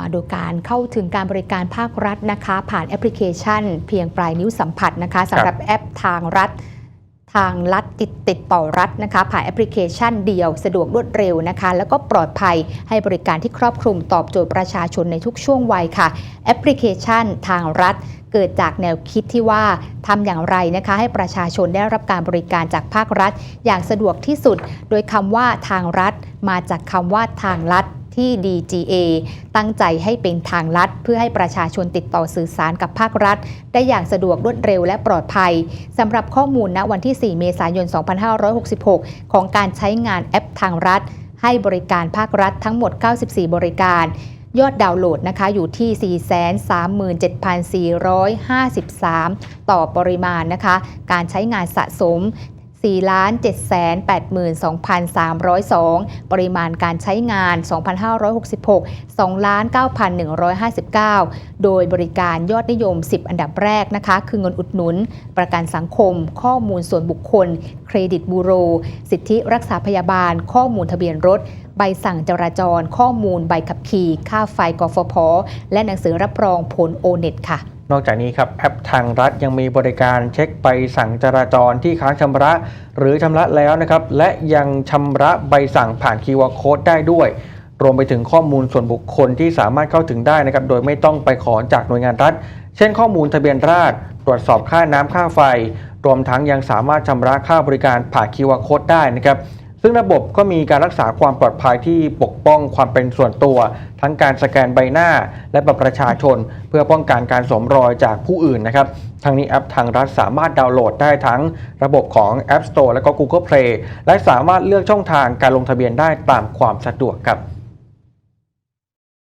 มาดูการเข้าถึงการบริการภาครัฐนะคะ ผ่านแอปพลิเคชัน เพียงปลายนิ้วสัมผัสนะคะสำหรับแอปทางรัฐ ทางรัฐติดติดต่อรัฐนะคะ ผ่านแอปพลิเคชันเดียวสะดวกรวดเร็วนะคะ แล้วก็ปลอดภัยให้บริการที่ครอบคลุมตอบโจทย์ประชาชนในทุกช่วงวัยค่ะ แอปพลิเคชันทางรัฐเกิดจากแนวคิดที่ว่าทำอย่างไรนะคะ ให้ประชาชนได้รับการบริการจากภาครัฐ อย่างสะดวกที่สุด โดยคำว่าทางรัฐ มาจากคำว่าทางลัด ที่ DGA ตั้งใจให้เป็นทางลัด เพื่อให้ประชาชนติดต่อสื่อสารกับภาครัฐ ได้อย่างสะดวกรวดเร็วและปลอดภัยสำหรับข้อมูลณวันที่ 4 เมษายน 2566 ของการใช้งานแอปทางรัฐ ให้บริการภาครัฐทั้งหมด 94 บริการยอดดาวน์โหลดนะคะอยู่ที่ 437,453 ต่อปริมาณนะคะ การใช้งานสะสม 4,782,302 ปริมาณการใช้งาน 2,566 2,9,159 โดยบริการยอดนิยม 10 อันดับแรกนะคะ คือเงินอุดหนุน ประกันสังคม ข้อมูลส่วนบุคคล เครดิตบูโร สิทธิรักษาพยาบาล ข้อมูลทะเบียนรถใบสั่งจราจร ข้อมูลใบขับขี่ ค่าไฟกฟผ และหนังสือรับรองผลโอเน็ตค่ะ นอกจากนี้ครับแอปทางรัฐยังมีบริการเช็คใบสั่งจราจรที่ค้างชำระ หรือชำระแล้วนะครับและยังชำระใบสั่งผ่าน QR Code ได้ด้วย รวมไปถึงข้อมูลส่วนบุคคลที่สามารถเข้าถึงได้นะครับโดยไม่ต้องไปขอจากหน่วยงานรัฐ เช่นข้อมูลทะเบียนราษฎรตรวจสอบค่าน้ำค่าไฟ รวมทั้งยังสามารถชำระค่าบริการผ่าน QR Code ได้นะครับ ซึ่งระบบก็มีการรักษาความปลอดภัยที่ปกป้องความเป็นส่วนตัว ทั้งการสแกนใบหน้า และบัตรประชาชน เพื่อป้องกันการสวมรอยจากผู้อื่นนะครับทางนี้แอปทางรัฐสามารถดาวน์โหลดได้ทั้งระบบของ App Store และก็ Google Play และสามารถเลือกช่องทางการลงทะเบียนได้ตามความสะดวกครับ